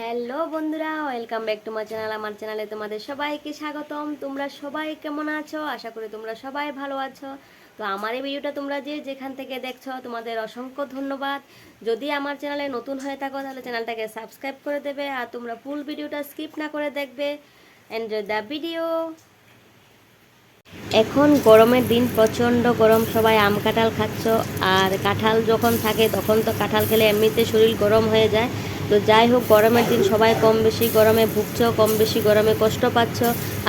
Hello বন্ধুরা, welcome back to my channel. আমার চ্যানেলে তোমাদের সবাইকে স্বাগতম। তোমরা সবাই কেমন আছো? আশা করি তোমরা সবাই ভালো আছো। তো আমার এই ভিডিওটা তোমরা যে যেখান থেকে দেখছ, তোমাদের অসংখ্য ধন্যবাদ। যদি আমার চ্যানেলে নতুন হয়ে থাকো, তাহলে চ্যানেলটাকে সাবস্ক্রাইব করে দেবে আর তোমরা ফুল ভিডিওটা স্কিপ না করে দেখবে। এনজয় দ্য ভিডিও এখন গরমের দিন, প্রচণ্ড গরম। সবাই আম কাঁঠাল খাচ্ছ। আর কাঁঠাল যখন থাকে, তখন তো কাঁঠাল খেলে এমনিতে শরীর গরম হয়ে যায়। তো যাই হোক, গরমের দিন সবাই কম বেশি গরমে ভুগছ, কম বেশি গরমে কষ্ট পাচ্ছ।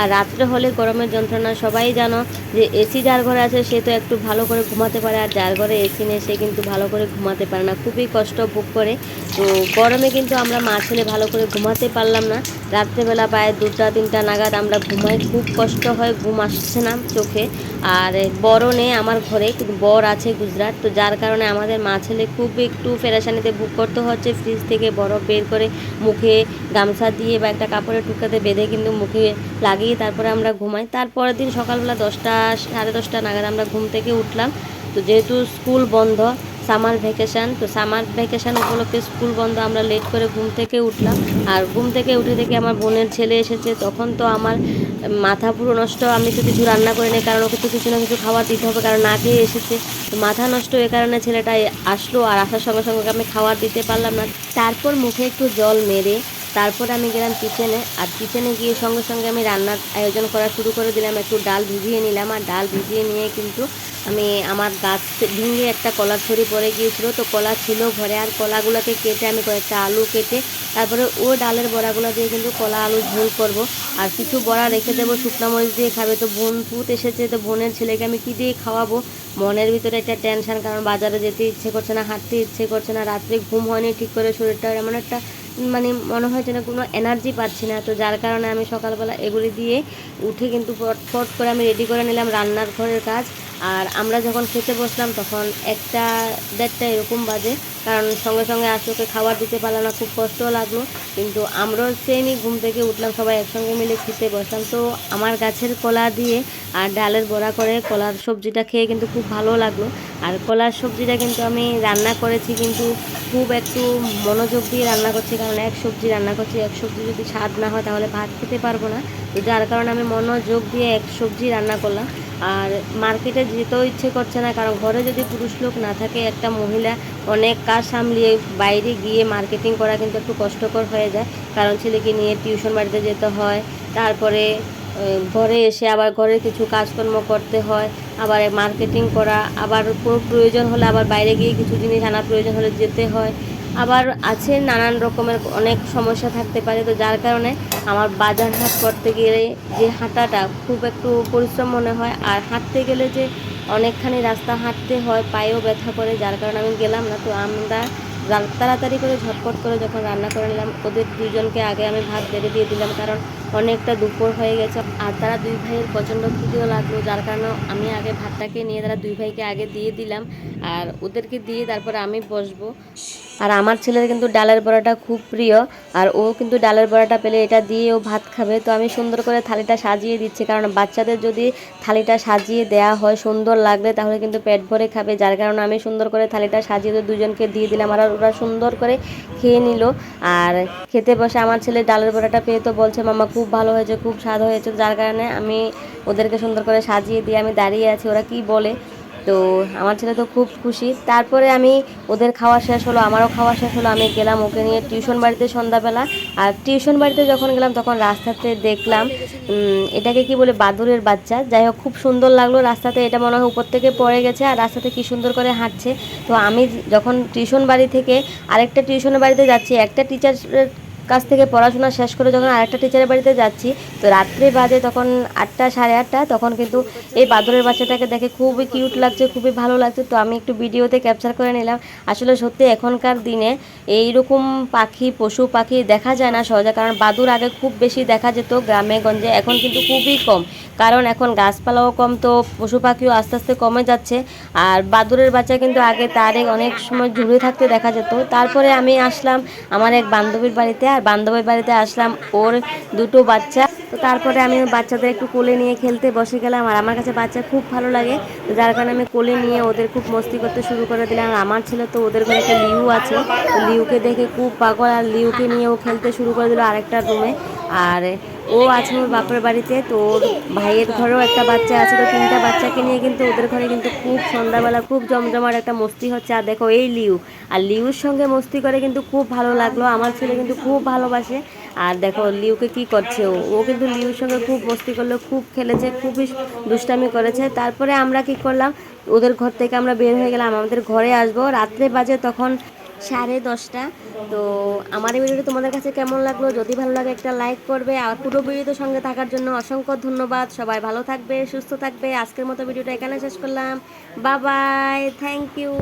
আর রাত্রে হলে গরমের যন্ত্রণা, সবাই জানো যে এসি যার ঘরে আছে সে তো একটু ভালো করে ঘুমাতে পারে, আর যার ঘরে এসি নেই সে কিন্তু ভালো করে ঘুমাতে পারে না। খুবই কষ্ট ভোগ করে। তো গরমে কিন্তু আমরা মা ছেলে ভালো করে ঘুমাতে পারলাম না। রাত্রেবেলা প্রায় দুটা, তিনটা নাগাদ আমরা ঘুমাই। খুব কষ্ট হয়, ঘুম আসছে না চোখে। আর বড় নেই আমার ঘরে, কিন্তু বর আছে গুজরাট। তো যার কারণে আমাদের মা ছেলে খুব একটু ফেরাসানিতে বুক করতে হচ্ছে। ফ্রিজ থেকে বরফ বের করে মুখে গামছা দিয়ে বা একটা কাপড়ের টুকরাতে বেঁধে কিন্তু মুখে লাগিয়ে তারপরে আমরা ঘুমাই। তারপরের দিন সকালবেলা দশটা, সাড়ে দশটা নাগাদ আমরা ঘুম থেকে উঠলাম। তো যেহেতু স্কুল বন্ধ, সামার ভ্যাকেশান, তো সামার ভ্যাকেশান উপলক্ষে স্কুল বন্ধ, আমরা লেট করে ঘুম থেকে উঠলাম। আর ঘুম থেকে উঠে থেকে আমার বোনের ছেলে এসেছে, তখন তো আমার মাথা পুরো নষ্ট, আমি তো কিছু রান্না করে নিই কারণ ওকে তো কিছু না কিছু খাবার দিতে হবে, কারণ না খেয়ে এসেছে। তো মাথা নষ্ট এ কারণে ছেলেটা আসলো, আর আসার সঙ্গে সঙ্গে আমি খাবার দিতে পারলাম না। তারপর মুখে একটু জল মেরে তারপর আমি গেলাম কিচেনে আর কিচেনে গিয়ে সঙ্গে সঙ্গে আমি রান্নার আয়োজন করা শুরু করে দিলাম, একটু ডাল ভিজিয়ে নিলাম, আর ডাল ভিজিয়ে নিয়ে কিন্তু আমি আমার গাছ ভেঙে একটা কলার ছড়ি পড়ে গিয়েছিল। তো কলা ছিল ঘরে, আর কলাগুলোকে কেটে আমি কয়েকটা আলু কেটে, তারপরে ও ডালের বড়াগুলো দিয়ে কিন্তু কলা আলু ঝোল করব। আর কিছু বড়া রেখে দেবো, শুকনো মরিচ দিয়ে খাবে। তো বোন পুত এসেছে, তো বোনের ছেলেকে আমি কী দিয়ে খাওয়াবো? মনের ভিতরে একটা টেনশন কারণ বাজারে যেতে ইচ্ছে করছে না, হাঁটতে ইচ্ছে করছে না, রাত্রে ঘুম হয়নি ঠিক করে শরীরটা এমন একটা মানে মনে হয় যেন কোনো এনার্জি পাচ্ছি না। তো যার কারণে আমি সকালবেলা এগুলি দিয়ে উঠে কিন্তু ফট করে আমি রেডি করে নিলাম রান্নার ঘরের কাজ। আর আমরা যখন খেতে বসলাম তখন একটা দেড়টা এরকম বাজে, কারণ সঙ্গে সঙ্গে আসোকে খাবার দিতে পারলাম না, খুব কষ্টও লাগল। কিন্তু আমরাও সেমই ঘুম থেকে উঠলাম, সবাই একসঙ্গে মিলে খেতে বসলাম। তো আমার গাছের কলা দিয়ে আর ডালের বড়া করে কলার সবজিটা খেয়ে কিন্তু খুব ভালো লাগল। আর কলার সবজিটা কিন্তু আমি রান্না করেছি কিন্তু খুব একটু মনোযোগ দিয়ে রান্না করছি, কারণ এক সবজি রান্না করছি, এক সবজি যদি স্বাদ না হয় তাহলে ভাত খেতে পারব না। যার কারণে আমি মনোযোগ দিয়ে এক সবজি রান্না করলাম। আর মার্কেটে যেতেও ইচ্ছে করছে না, কারণ ঘরে যদি পুরুষ লোক না থাকে, একটা মহিলা অনেক কাজ সামলিয়ে বাইরে গিয়ে মার্কেটিং করা কিন্তু একটু কষ্টকর হয়ে যায়। কারণ ছেলেকে নিয়ে টিউশন বাড়িতে যেতে হয়, তারপরে ঘরে এসে আবার ঘরের কিছু কাজকর্ম করতে হয়, আবার মার্কেটিং করা, আবার কোনো প্রয়োজন হলে আবার বাইরে গিয়ে কিছু জিনিস আনার প্রয়োজন হলে যেতে হয়। আবার আছে নানান রকমের অনেক সমস্যা থাকতে পারে, তো যার কারণে আমার বাজার হাট করতে গেলে যে হাঁটাটা খুব একটু পরিশ্রম মনে হয়, আর হাঁটতে গেলে যে অনেকখানি রাস্তা হাঁটতে হয়, পায়েও ব্যথা করে, যার কারণে আমি গেলাম না, তো আমরা তাড়াতাড়ি করে ঝটপট করে যখন রান্না করে নিলাম, ওদের দুজনকে আগে আমি ভাত বেড়ে দিয়ে দিলাম, কারণ অনেকটা দুপুর হয়ে গেছে। আর তারা দুই ভাইয়ের প্রচণ্ড ক্ষতিও লাগল, যার কারণে আমি আগে ভাতটাকে নিয়ে তারা দুই ভাইকে আগে দিয়ে দিলাম, আর ওদেরকে দিয়ে তারপরে আমি বসবো। আর আমার ছেলের কিন্তু ডালের বড়াটা খুব প্রিয়, আর ও কিন্তু ডালের বড়াটা পেলে এটা দিয়ে ও ভাত খাবে। তো আমি সুন্দর করে থালিটা সাজিয়ে দিচ্ছি, কারণ বাচ্চাদের যদি থালিটা সাজিয়ে দেওয়া হয়, সুন্দর লাগলে তাহলে কিন্তু পেট ভরে খাবে। যার কারণে আমি সুন্দর করে থালিটা সাজিয়ে ওদের দুজনকে দিয়ে দিলাম, আর ওরা সুন্দর করে খেয়ে নিল। আর খেতে বসে আমার ছেলে ডালের বড়াটা পেয়ে তো বলছে মামা খুব ভালো হয়েছে, খুব স্বাদ হয়েছে। যার কারণে আমি ওদেরকে সুন্দর করে সাজিয়ে দিয়ে আমি দাঁড়িয়ে আছি। ওরা কি বলে? তো আমার ছেলে তো খুব খুশি। তারপরে আমি ওদের খাওয়া শেষ হলো, আমারও খাওয়া শেষ হলো, আমি গেলাম ওকে নিয়ে টিউশন বাড়িতে সন্ধ্যাবেলা। আর টিউশন বাড়িতে যখন গেলাম তখন রাস্তাতে দেখলাম এটাকে কি বলে বাদুরের বাচ্চা। যাই হোক, খুব সুন্দর লাগল রাস্তাতে, এটা মনে হয় উপর থেকে পড়ে গেছে আর রাস্তাতে কি সুন্দর করে হাঁটছে। তো আমি যখন টিউশন বাড়ি থেকে আরেকটা টিউশনের বাড়িতে যাচ্ছি, একটা টিচারের কাছ থেকে পড়াশোনা শেষ করে যখন আরেকটা টিচারের বাড়িতে যাচ্ছি, তো রাত্রে বাজে তখন আটটা, সাড়ে আটটা, তখন কিন্তু এই বাদরের বাচ্চাটাকে দেখে খুবই কিউট লাগছে, খুবই ভালো লাগছে। তো আমি একটু ভিডিওতে ক্যাপচার করে নিলাম। আসলে সত্যি এখনকার দিনে এই রকম পাখি, পশু পাখি দেখা যায় না সহজে, কারণ বাদুর আগে খুব বেশি দেখা যেত গ্রামে গঞ্জে, এখন কিন্তু খুবই কম। কারণ এখন গাছপালাও কম, তো পশু পাখিও আস্তে আস্তে কমে যাচ্ছে। আর বাদুরের বাচ্চা কিন্তু আগে তারে অনেক সময় ঝুড়ে থাকতে দেখা যেত। তারপরে আমি আসলাম আমার এক বান্ধবীর বাড়িতে, আর বান্ধবীর বাড়িতে আসলাম ওর দুটো বাচ্চা। তো তারপরে আমি বাচ্চাদের একটু কোলে নিয়ে খেলতে বসে গেলাম, আর আমার কাছে বাচ্চা খুব ভালো লাগে। তো যার কারণে আমি কোলে নিয়ে ওদের খুব মস্তি করতে শুরু করে দিলাম। আর আমার ছেলে তো ওদের ঘরে একটা লিউ আছে লিউকে দেখে খুব পাগল। আর লিউকে নিয়ে ও খেলতে শুরু করে দিল আরেকটা রুমে আর ও আছে ওর বাপের বাড়িতে, তো ওর ভাইয়ের ঘরেও একটা বাচ্চা আছে, তো তিনটা বাচ্চাকে নিয়ে কিন্তু ওদের ঘরে কিন্তু খুব সন্ধ্যাবেলা খুব জমজমার একটা মস্তি হচ্ছে। আর দেখো এই লিউ, আর লিউর সঙ্গে মস্তি করে কিন্তু খুব ভালো লাগল, আমার ছেলে কিন্তু খুব ভালোবাসে। আর দেখো লিউকে কি করছে ও ও কিন্তু লিউর সঙ্গে খুব মস্তি করল, খুব খেলেছে, খুবই দুষ্টামি করেছে। তারপরে আমরা কি করলাম, ওদের ঘর থেকে আমরা বের হয়ে গেলাম, আমাদের ঘরে আসব, রাত্রে বাজে তখন সাড়ে দশটা। তো আমার এই ভিডিওটি তোমাদের কাছে কেমন লাগল? যদি ভালো লাগে একটা লাইক করবে। আর পুরো ভিডিওতে সঙ্গে থাকার জন্য অসংখ্য ধন্যবাদ। সবাই ভালো থাকবে, সুস্থ থাকবে। আজকের মতো ভিডিওটা এখানে শেষ করলাম। বাবাই থ্যাংক ইউ